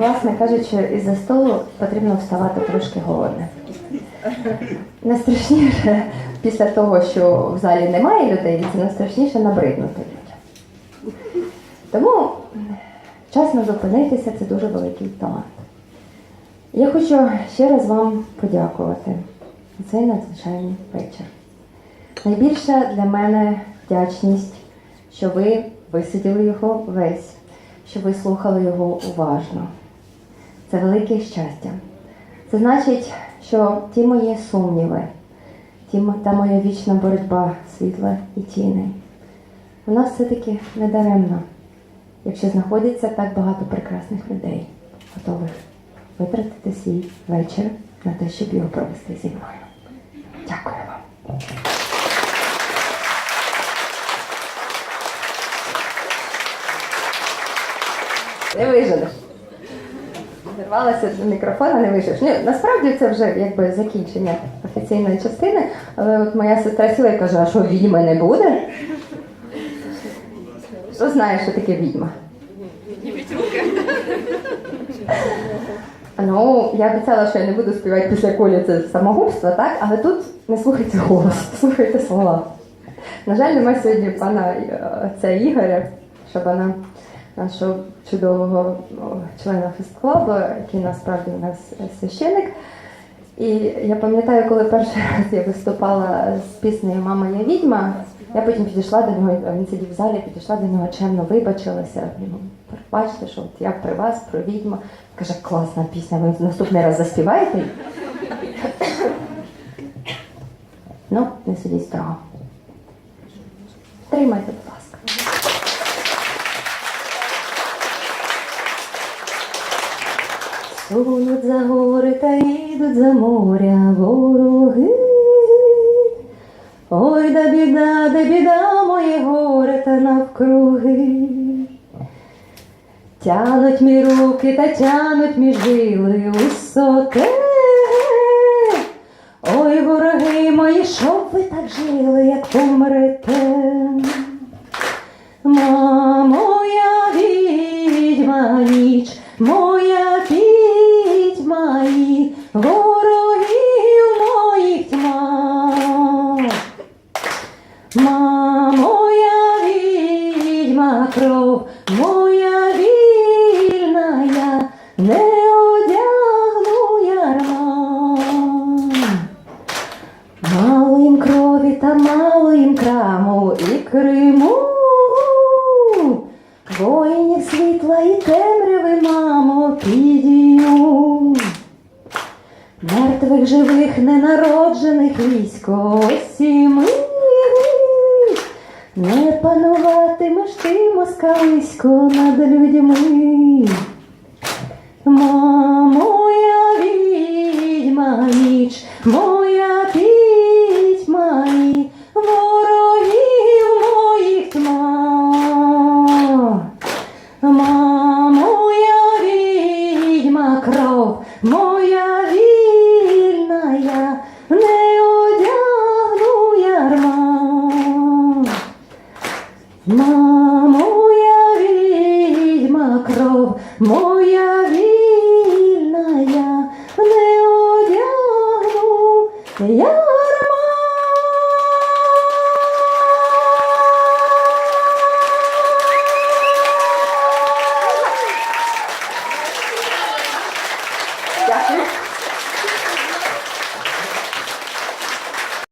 Власне кажучи, із-за столу потрібно вставати трошки голодним. Найстрашніше після того, що в залі немає людей, це найстрашніше набриднути людям. Тому вчасно зупинитися це дуже великий талант. Я хочу ще раз вам подякувати за цей надзвичайний вечір. Найбільша для мене вдячність, що ви висиділи його весь, що ви слухали його уважно. Це велике щастя. Це значить, що ті мої сумніви, ті, та моя вічна боротьба світла і тіни, вона все-таки не даремна, якщо знаходиться так багато прекрасних людей, готових витратити свій вечір на те, щоб його провести зі мною. Дякую вам. Не виженеш. Зірвалася до мікрофона, не вийшов. Ні, насправді це вже якби закінчення офіційної частини. Але от моя сестра сіла і каже, а що відьми не буде? Хто знає, що таке відьма? Ну, я обіцяла, що я не буду співати після колі це самогубство, так? Але тут не слухайте голос, слухайте слова. На жаль, немає сьогодні пана е, це Ігоря, Шабана, нашого чудового члена фестклабу, який насправді у нас священик. І я пам'ятаю, коли перший раз я виступала з піснею Мама я відьма, я потім підійшла до нього, він сидів в залі, підійшла до нього чемно, вибачилася. Бачите, що от я при вас, про відьму. Каже, класна пісня, ви наступний раз заспіваєте? ну, не судіть строго. Тримайте, будь за гори та їдуть за моря вороги. Ой, да біда, да біда, моє горе та навкруги. Тянуть мі руки та тянуть мі жили високе. Ой, вороги мої, щоб ви так жили, як помрете. Моя вільна не одягну ярма. Мало їм крові та мало їм краму і Криму. Воїнів світла і темряви, мамо, підію. Мертвих живих ненароджених військо осі ми. Не пануватимеш ти москалисько над людьми. Мамо, я відьма кров, моя вільна я, не одягну ярма.